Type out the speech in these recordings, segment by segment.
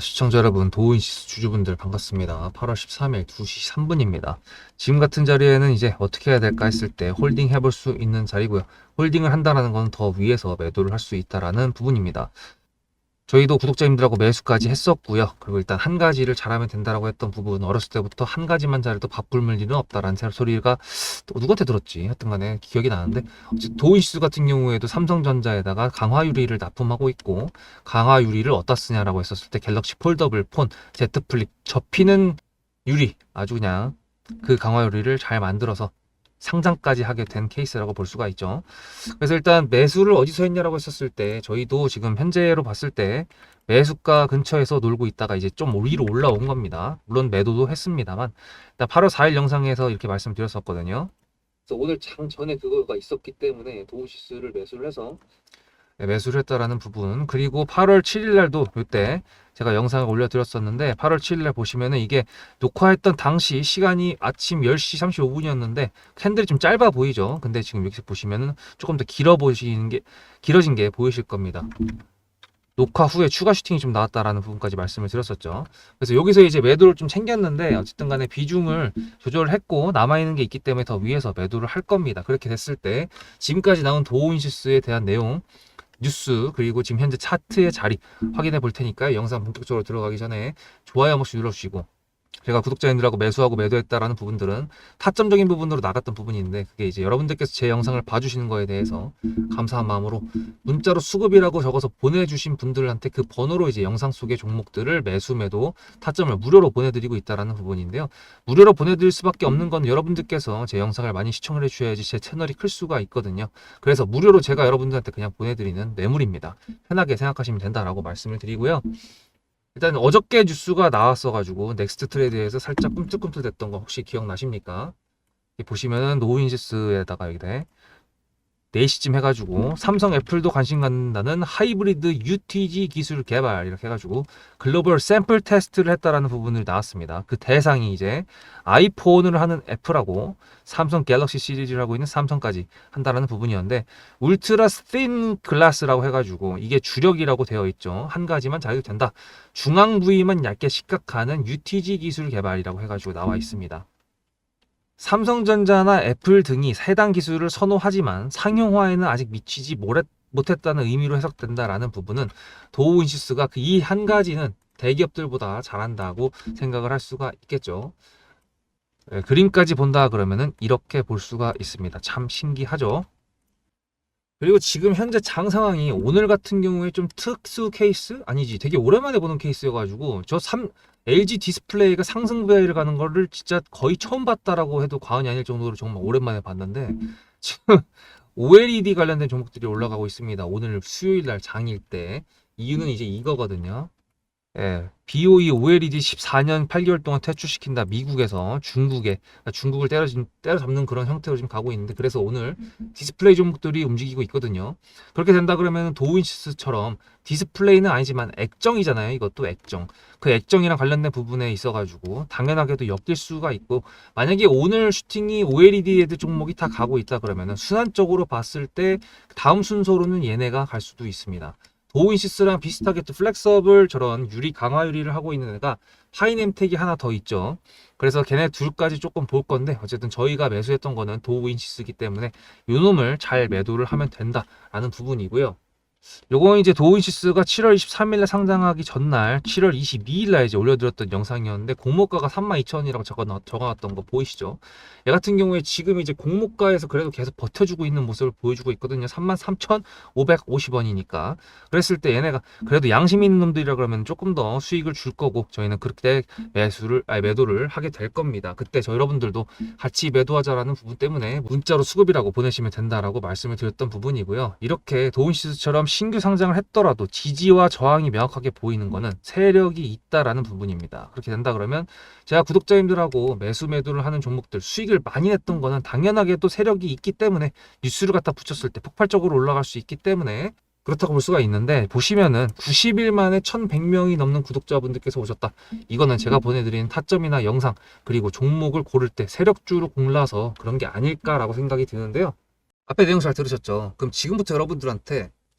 시청자 여러분, 도우인시스 주주분들 반갑습니다. 8월 13일 2시 3분입니다. 지금 같은 자리에는 이제 어떻게 해야 될까 했을 때 홀딩 해볼 수 있는 자리고요. 홀딩을 한다는 건 더 위에서 매도를 할 수 있다라는 부분입니다. 저희도 구독자님들하고 매수까지 했었고요. 그리고 일단 한 가지를 잘하면 된다라고 했던 부분, 어렸을 때부터 한 가지만 잘해도 밥 굶을 일은 없다라는 소리가 또 누구한테 들었지? 하여튼 간에 기억이 나는데, 도인시스 같은 경우에도 삼성전자에다가 강화 유리를 납품하고 있고, 강화 유리를 어디다 쓰냐라고 했었을 때 갤럭시 폴더블 폰, Z 플립 접히는 유리 아주 그냥 그 강화 유리를 잘 만들어서 상장까지 하게 된 케이스라고 볼 수가 있죠. 그래서 일단 매수를 어디서 했냐라고 했었을 때 저희도 지금 현재로 봤을 때 매수가 근처에서 놀고 있다가 이제 좀 위로 올라온 겁니다. 물론 매도도 했습니다만 일단 8월 4일 영상에서 이렇게 말씀드렸었거든요. 그래서 오늘 장 전에 그거가 있었기 때문에 도우시스를 매수를 해서 네, 매수를 했다라는 부분 그리고 8월 7일 날도 이때 제가 영상을 올려드렸었는데 8월 7일 날 보시면은 이게 녹화했던 당시 시간이 아침 10시 35분이었는데 캔들이 좀 짧아 보이죠 근데 지금 여기서 보시면은 조금 더 길어 보이시는 게 길어진 게 보이실 겁니다 녹화 후에 추가 슈팅이 좀 나왔다라는 부분까지 말씀을 드렸었죠. 그래서 여기서 이제 매도를 좀 챙겼는데 어쨌든 간에 비중을 조절했고 남아있는 게 있기 때문에 더 위에서 매도를 할 겁니다. 그렇게 됐을 때 지금까지 나온 도우인시스에 대한 내용 뉴스 그리고 지금 현재 차트의 자리 확인해 볼 테니까요. 영상 본격적으로 들어가기 전에 좋아요 한 번씩 눌러주시고 제가 구독자님들하고 매수하고 매도했다라는 부분들은 타점적인 부분으로 나갔던 부분이 있는데 그게 이제 여러분들께서 제 영상을 봐주시는 거에 대해서 감사한 마음으로 문자로 수급이라고 적어서 보내주신 분들한테 그 번호로 이제 영상 속의 종목들을 매수 매도 타점을 무료로 보내드리고 있다라는 부분인데요. 무료로 보내드릴 수밖에 없는 건 여러분들께서 제 영상을 많이 시청을 해주셔야지 제 채널이 클 수가 있거든요. 그래서 무료로 제가 여러분들한테 그냥 보내드리는 뇌물입니다. 편하게 생각하시면 된다라고 말씀을 드리고요. 일단 어저께 뉴스가 나왔어가지고 넥스트 트레이드에서 살짝 꿈틀꿈틀 됐던 거 혹시 기억나십니까? 보시면은 노인시스에다가 여기다 4시쯤 해가지고 삼성 애플도 관심 갖는다는 하이브리드 UTG 기술 개발 이렇게 해가지고 글로벌 샘플 테스트를 했다라는 부분을 나왔습니다. 그 대상이 이제 아이폰을 하는 애플하고 삼성 갤럭시 시리즈를 하고 있는 삼성까지 한다라는 부분이었는데 울트라 스틴 글라스라고 해가지고 이게 주력이라고 되어 있죠. 한 가지만 자유도 된다. 중앙 부위만 얇게 시각하는 UTG 기술 개발이라고 해가지고 나와 있습니다. 삼성전자나 애플 등이 해당 기술을 선호하지만 상용화에는 아직 미치지 못했- 못했다는 의미로 해석된다라는 부분은 도우 인시스가 그 이 한 가지는 대기업들보다 잘한다고 생각을 할 수가 있겠죠. 예, 그림까지 본다 그러면은 이렇게 볼 수가 있습니다. 참 신기하죠. 그리고 지금 현재 장 상황이 오늘 같은 경우에 좀 특수 케이스 아니지 되게 오랜만에 보는 케이스여가지고 저 3, LG 디스플레이가 상승 베이를 가는 거를 진짜 거의 처음 봤다라고 해도 과언이 아닐 정도로 정말 오랜만에 봤는데 지금 OLED 관련된 종목들이 올라가고 있습니다. 오늘 수요일 날 장일 때 이유는 이제 이거거든요. 예, BOE OLED 14년 8개월 동안 퇴출시킨다. 미국에서 중국에 그러니까 중국을 때려진, 때려잡는 그런 형태로 지금 가고 있는데 그래서 오늘 디스플레이 종목들이 움직이고 있거든요. 그렇게 된다 그러면 도우인시스처럼 디스플레이는 아니지만 액정이잖아요. 이것도 액정. 그 액정이랑 관련된 부분에 있어가지고 당연하게도 엮일 수가 있고 만약에 오늘 슈팅이 OLED 애들 종목이 다 가고 있다 그러면은 순환적으로 봤을 때 다음 순서로는 얘네가 갈 수도 있습니다. 도우인시스랑 비슷하게 또 플렉서블 저런 유리 강화 유리를 하고 있는 애가 하이넴텍이 하나 더 있죠. 그래서 걔네 둘까지 조금 볼 건데 어쨌든 저희가 매수했던 거는 도우인시스기 때문에 요 놈을 잘 매도를 하면 된다라는 부분이고요. 요건 이제 도우인시스가 7월 23일에 상장하기 전날 7월 22일날 이제 올려드렸던 영상이었는데 공모가가 32,000원이라고 적어 적어놨던 거 보이시죠? 얘 같은 경우에 지금 이제 공모가에서 그래도 계속 버텨주고 있는 모습을 보여주고 있거든요. 33,550원이니까 그랬을 때 얘네가 그래도 양심 있는 놈들이라 그러면 조금 더 수익을 줄 거고 저희는 그렇게 매수를 아니 매도를 하게 될 겁니다. 그때 저희 여러분들도 같이 매도하자라는 부분 때문에 문자로 수급이라고 보내시면 된다라고 말씀을 드렸던 부분이고요. 이렇게 도운시스처럼 신규 상장을 했더라도 지지와 저항이 명확하게 보이는 거는 세력이 있다라는 부분입니다. 그렇게 된다 그러면 제가 구독자님들하고 매수 매도를 하는 종목들 수익을 많이 냈던 거는 당연하게 또 세력이 있기 때문에 뉴스를 갖다 붙였을 때 폭발적으로 올라갈 수 있기 때문에 그렇다고 볼 수가 있는데 보시면은 90일 만에 1100명이 넘는 구독자분들께서 오셨다. 이거는 제가 보내드리는 타점이나 영상 그리고 종목을 고를 때 세력주로 골라서 그런 게 아닐까라고 생각이 드는데요. 앞에 내용 잘 들으셨죠? 그럼 지금부터 여러분들한테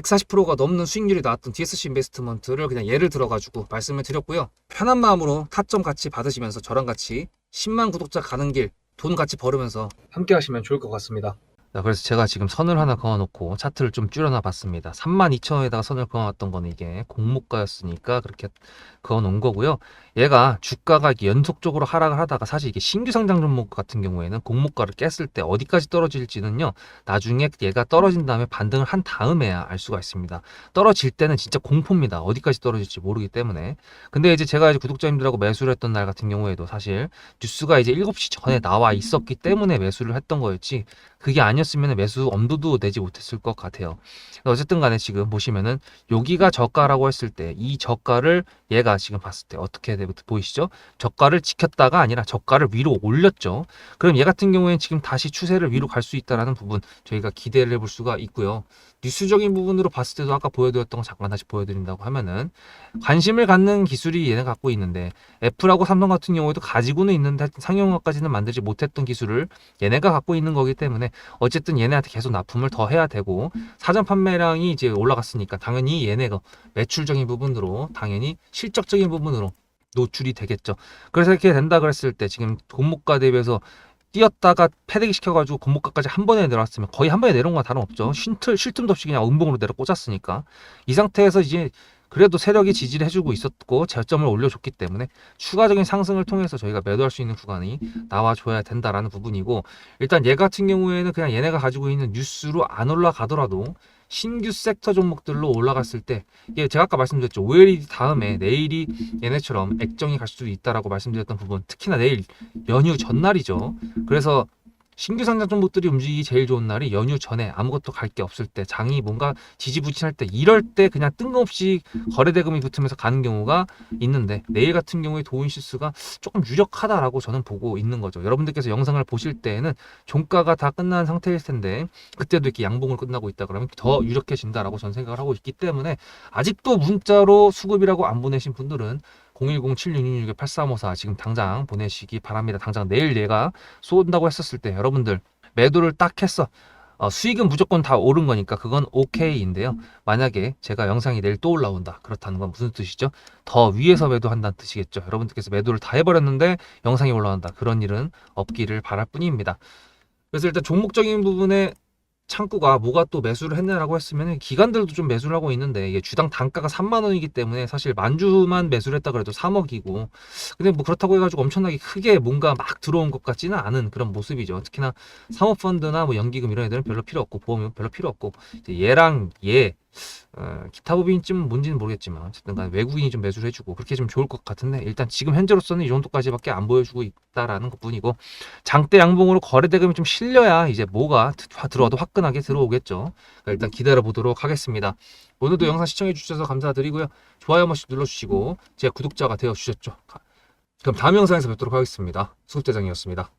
140%가 넘는 수익률이 나왔던 DSC 인베스트먼트를 그냥 예를 들어가지고 말씀을 드렸고요. 편한 마음으로 타점 같이 받으시면서 저랑 같이 10만 구독자 가는 길 돈 같이 벌으면서 함께 하시면 좋을 것 같습니다. 자, 그래서 제가 지금 선을 하나 그어놓고 차트를 좀 줄여놔 봤습니다. 32,000원에다가 선을 그어놨던 거는 이게 공모가였으니까 그렇게 그어놓은 거고요. 얘가 주가가 연속적으로 하락을 하다가 사실 이게 신규 상장 종목 같은 경우에는 공모가를 깼을 때 어디까지 떨어질지는요. 나중에 얘가 떨어진 다음에 반등을 한 다음에야 알 수가 있습니다. 떨어질 때는 진짜 공포입니다. 어디까지 떨어질지 모르기 때문에. 근데 이제 제가 이제 구독자님들하고 매수를 했던 날 같은 경우에도 사실 뉴스가 이제 7시 전에 나와 있었기 때문에 매수를 했던 거였지 그게 아니었으면 매수 엄두도 내지 못했을 것 같아요. 어쨌든 간에 지금 보시면은 여기가 저가라고 했을 때 이 저가를 얘가 지금 봤을 때 어떻게 돼 보이시죠? 저가를 지켰다가 아니라 저가를 위로 올렸죠. 그럼 얘 같은 경우에는 지금 다시 추세를 위로 갈 수 있다라는 부분 저희가 기대를 해볼 수가 있고요. 뉴스적인 부분으로 봤을 때도 아까 보여드렸던 거 잠깐 다시 보여드린다고 하면은 관심을 갖는 기술이 얘네 갖고 있는데 애플하고 삼성 같은 경우에도 가지고는 있는데 상용화까지는 만들지 못했던 기술을 얘네가 갖고 있는 거기 때문에 어쨌든 얘네한테 계속 납품을 더 해야 되고 사전 판매량이 이제 올라갔으니까 당연히 얘네가 매출적인 부분으로 당연히 실적적인 부분으로 노출이 되겠죠. 그래서 이렇게 된다 그랬을 때 지금 공모가 대비해서 뛰었다가 패대기 시켜가지고 공모가까지 한 번에 내려왔으면 거의 한 번에 내려온 건 다름없죠. 쉴, 쉴 틈도 없이 그냥 음봉으로 내려 꽂았으니까 이 상태에서 이제 그래도 세력이 지지를 해주고 있었고 저점을 올려줬기 때문에 추가적인 상승을 통해서 저희가 매도할 수 있는 구간이 나와줘야 된다라는 부분이고 일단 얘 같은 경우에는 그냥 얘네가 가지고 있는 뉴스로 안 올라가더라도 신규 섹터 종목들로 올라갔을 때 이게 제가 아까 말씀드렸죠. OLED 다음에 내일이 얘네처럼 액정이 갈 수도 있다라고 말씀드렸던 부분 특히나 내일 연휴 전날이죠. 그래서 신규 상장 종목들이 움직이기 제일 좋은 날이 연휴 전에 아무것도 갈 게 없을 때 장이 뭔가 지지부진할 때 이럴 때 그냥 뜬금없이 거래대금이 붙으면서 가는 경우가 있는데 내일 같은 경우에 도인시스가 조금 유력하다라고 저는 보고 있는 거죠. 여러분들께서 영상을 보실 때에는 종가가 다 끝난 상태일 텐데 그때도 이렇게 양봉을 끝나고 있다 그러면 더 유력해진다라고 저는 생각을 하고 있기 때문에 아직도 문자로 수급이라고 안 보내신 분들은 010-7666-8354 지금 당장 보내시기 바랍니다. 당장 내일 얘가 쏜다고 했었을 때 여러분들 매도를 딱 했어. 어, 수익은 무조건 다 오른 거니까 그건 오케이인데요. 만약에 제가 영상이 내일 또 올라온다. 그렇다는 건 무슨 뜻이죠? 더 위에서 매도한다는 뜻이겠죠. 여러분들께서 매도를 다 해버렸는데 영상이 올라온다. 그런 일은 없기를 바랄 뿐입니다. 그래서 일단 종목적인 부분에 창구가 뭐가 또 매수를 했냐라고 했으면 기관들도 좀 매수를 하고 있는데 이게 주당 단가가 3만 원이기 때문에 사실 만주만 매수를 했다 그래도 3억이고 근데 뭐 그렇다고 해가지고 엄청나게 크게 뭔가 막 들어온 것 같지는 않은 그런 모습이죠. 특히나 사모펀드나 뭐 연기금 이런 애들은 별로 필요 없고 보험은 별로 필요 없고 얘랑 얘 어, 기타 법인이 좀 뭔지는 모르겠지만 어쨌든 간 외국인이 좀 매수를 해주고 그렇게 좀 좋을 것 같은데 일단 지금 현재로서는 이 정도까지밖에 안 보여주고 있다라는 것 뿐이고 장대 양봉으로 거래 대금이 좀 실려야 이제 뭐가 들어와도 화끈하게 들어오겠죠. 그러니까 일단 기다려 보도록 하겠습니다. 오늘도 영상 시청해 주셔서 감사드리고요. 좋아요 한 번씩 눌러주시고 제 구독자가 되어 주셨죠. 그럼 다음 영상에서 뵙도록 하겠습니다. 수급대장이었습니다.